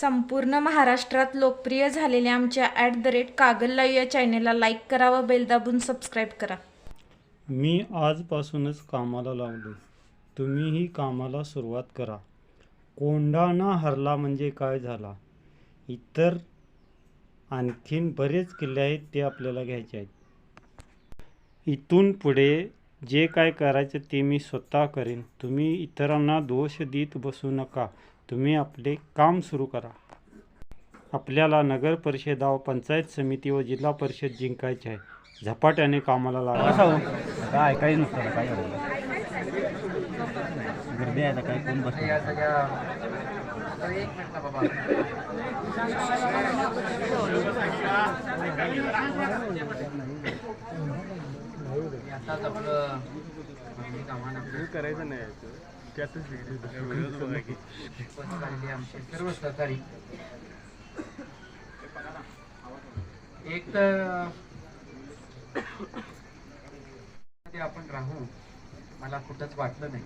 संपूर्ण महाराष्ट्रात लोकप्रिय झालेल्या आमच्या ॲट द रेट कागल या चॅनेलला लाईक करा व बेल दाबून सबस्क्राईब करा. मी आजपासूनच कामाला लागलो तुम्हीही कामाला सुरुवात करा. कोंढाणा हरला म्हणजे काय झाला? इतर आणखीन बरेच किल्ले आहेत ते आपल्याला घ्यायचे आहेत. इथून पुढे जे काय करायचं ते मी स्वतः करेन. तुम्ही इतरांना दोष देत बसू नका. तुम्ही आपले काम सुरू करा. आपल्याला नगर परिषदा व पंचायत समिती व जिल्हा परिषद जिंकायचे आहे. झपाट्याने कामाला लागा कसं हो? काय काही नसतं काय गर्दी आहे काय कोण बसणार? करायचं नाही. आमचे सर्व सहकारी एक तर आपण राहू मला कुठंच वाटलं नाही.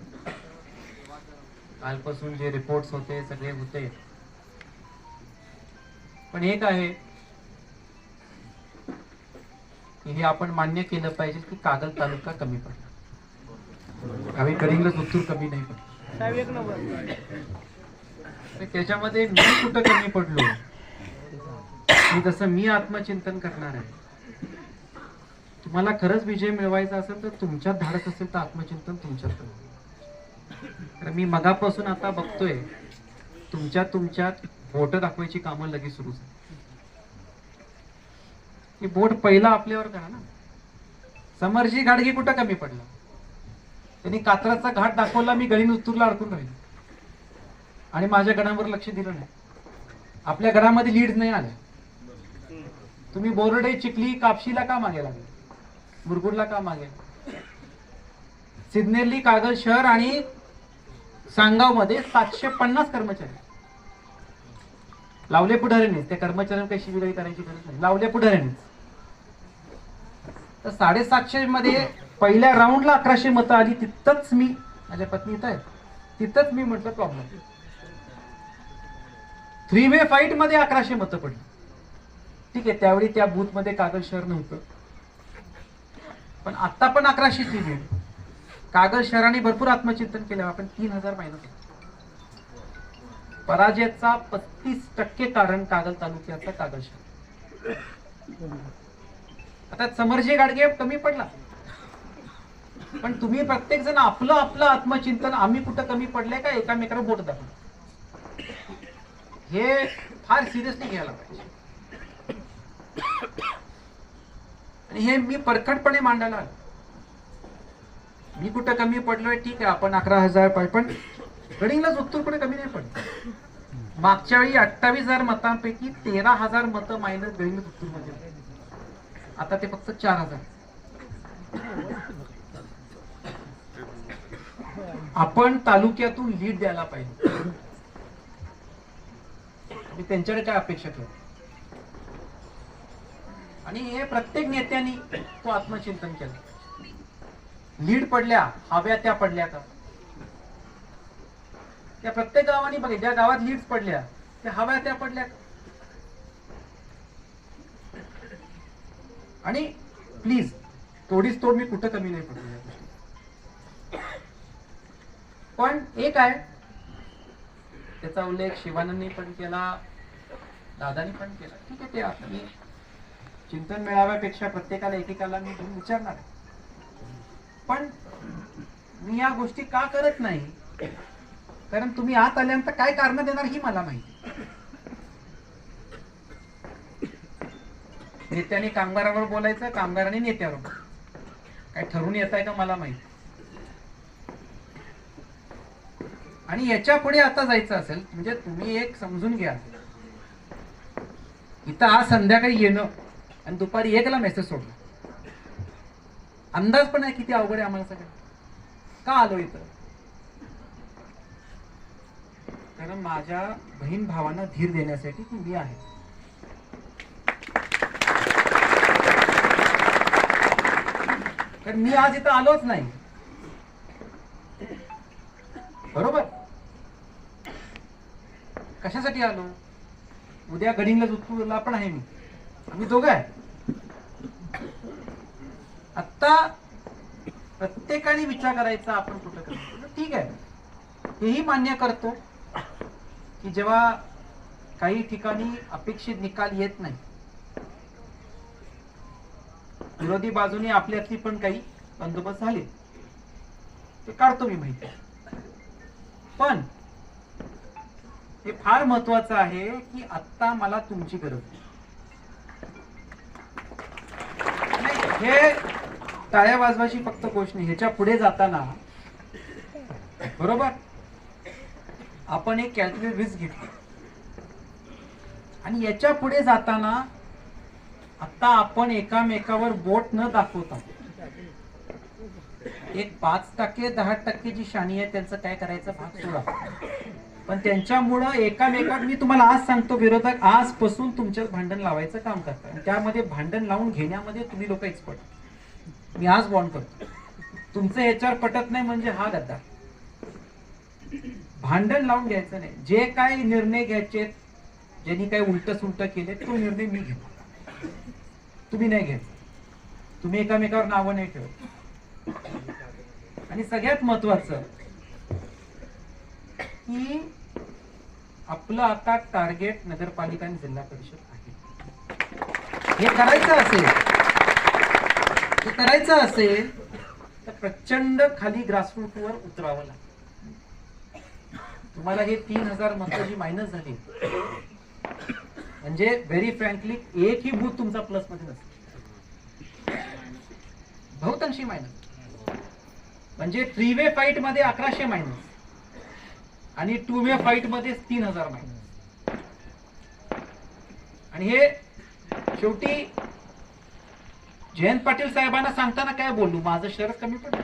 कालपासून जे रिपोर्ट्स होते सगळे होते. पण एक आहे की हे आपण मान्य केलं पाहिजे की कागल तालुका कमी पडला आम्ही कडिंगलच उत्तूर कमी नाही तर त्याच्यामध्ये मी कुठं कमी पडलो? मी जसं मी आत्मचिंतन करणार आहे. तुम्हाला खरंच विजय मिळवायचा असेल तर तुमच्यात धाडस असेल तर आत्मचिंतन तुमच्यात करा. तर मी मगापासून आता बघतोय तुमच्यात तुमच्यात बोट दाखवायची कामं लगेच सुरू झाली. बोट पहिला आपल्यावर करा ना. समरजी गाडगी कुठं कमी पडला? त्यांनी कात्राचा घाट दाखवला मी गणीन उत्तूरला अडकून राहिलो. आणि माझ्या गणांवर लक्ष दिलं नाही. आपल्या गणामध्ये लीड नाही आल्या. तुम्ही बोर्डे चिखली कापशीला का मागे लागले? मुरगुडला का मागे? सिद्नेरली कागल शहर आणि सांगावमध्ये सातशे पन्नास कर्मचारी. लावले पुढाऱ्यांनीच त्या कर्मचाऱ्यांना काही शिबिराई करायची गरज नाही. लावले पुढाऱ्यांनीच. तर साडेसातशे मध्ये पहिल्या राऊंडला अकराशे मतं आली तिथंच मी माझ्या पत्नी इथं आहे तिथंच मी म्हटलं प्रॉब्लेम थ्री वे फाईटमध्ये अकराशे मतं पडली. ठीक आहे त्यावेळी त्या बूथमध्ये शहर नव्हतं. पण आता पण अकराशे थ्री वे कागद शहराने भरपूर आत्मचिंतन केलं आपण तीन हजार मायनस पराजयाचा पस्तीस टक्के कारण कागल तालुक्याचा कागल शहर आता समरजी गाडगे कमी पडला. पण तुम्ही प्रत्येक जण आपलं आपलं आत्मचिंतन आम्ही कुठं कमी पडले का एकामेकाला बोट दाखवलं हे फार सिरियसली घ्यायला पाहिजे. आणि हे मी परखडपणे मांडायला मी कुठं कमी पडलोय ठीक आहे आपण अकरा हजार पण गडिंगलाच उत्तर कुठे कमी नाही पडलं मागच्या वेळी अठ्ठावीस हजार मतांपैकी तेरा हजार मतं मायनस गडिंगलाच उत्तरमध्ये आता ते फक्त चार हजार. आपण तालुक्यातून लीड द्यायला पाहिजे. मी त्यांच्याकडे काय अपेक्षा ठेवतो आणि हे प्रत्येक नेत्यांनी तो आत्मचिंतन केलं. लीड पडल्या हव्या त्या पडल्या का त्या प्रत्येक गावाने बघा ज्या गावात लीड पडल्या त्या हव्या त्या पडल्या. का? आणि प्लीज तोडीच तोड मी कुठं कमी नाही पडलो या पण एक आहे त्याचा उल्लेख शिवानंदनी पण केला दादानी पण केला. ठीक आहे ते आता मी चिंतन मेळाव्यापेक्षा प्रत्येकाला एकेकाला मी घेऊन विचारणार पण मी या गोष्टी का करत नाही? कारण तुम्ही आत आल्यानंतर काय कारण देणार ही मला माहिती. नेत्याने कामगारावर बोलायचं कामगाराने नेत्यावर काय ठरवून येत आहे का मला माहिती? आणि याच्यापुढे आता जायचं असेल म्हणजे तुम्ही एक समजून घ्या. इथं आज संध्याकाळी येणं आणि दुपारी एकला मेसेज सोडला अंदाज पण आहे किती अवघड आहे आम्हाला सगळं. का आलो इथं? कारण माझ्या बहीण भावांना धीर देण्यासाठी तुम्ही मी आहे. तर मी आज इथं आलोच नाही. बरोबर? कशासाठी आलो? उद्या गडिंगला जोधपूरला पण आहे मी. आम्ही दोघं आहे. आत्ता प्रत्येकाने विचार करायचा आपण कुठं करतो ठीक आहे. हेही मान्य करतो की जेव्हा काही ठिकाणी अपेक्षित निकाल येत नाही विरोधी बाजूने आपल्यातली पण काही बंदोबस्त झाले. ते काढतो मी माहिती पण हे फार महत्वाचं आहे की आत्ता मला तुमची गरज आहे. हे टाळ्या वाजवायची फक्त गोष्ट नाही ह्याच्या पुढे जाताना बरोबर? आपण एक कॅल्क्युलेट रिस्क घेतली. आणि याच्यापुढे जाताना आता आपण एकामेकावर बोट न दाखवता एक पाच टक्के दहा टक्के जी शाणी आहे त्यांचं काय करायचं? भाग सोडा. पण त्यांच्यामुळं एकामेकात मी तुम्हाला आज सांगतो विरोधक आजपासून तुमच्यात भांडण लावायचं काम करतात. त्यामध्ये भांडण लावून घेण्यामध्ये तुम्ही लोक एक्सपर्ट मी आज बॉन्ड करतो. तुमचं ह्याच्यावर पटत नाही म्हणजे हा गद्दा भांडण लावून घ्यायचं नाही. जे काही निर्णय घ्यायचे ज्यांनी काही उलट सुलट केले तो निर्णय मी घेतो. तुम्ही नाही घ्यायचा तुम्ही एकामेकावर नावं नाही ठेवत. आणि सगळ्यात महत्वाचं की आपलं आता टार्गेट नगरपालिका आणि जिल्हा परिषद आहे. हे करायचं असेल हे करायचं असेल तर प्रचंड खाली ग्रासरूटवर उतरावं लागतं तुम्हाला हे तीन हजार मतं जी मायनस झाली म्हणजे व्हेरी फ्रँकली एकही बूथ तुमचा प्लसमध्ये नसेल. बहुतांशी मायनस म्हणजे थ्री वे फाईटमध्ये अकराशे मायनस आणि टू वे फाईटमध्ये तीन हजार नाही आणि हे शेवटी जयंत पाटील साहेबांना सांगताना काय बोललो? माझं शहर कमी पडलं.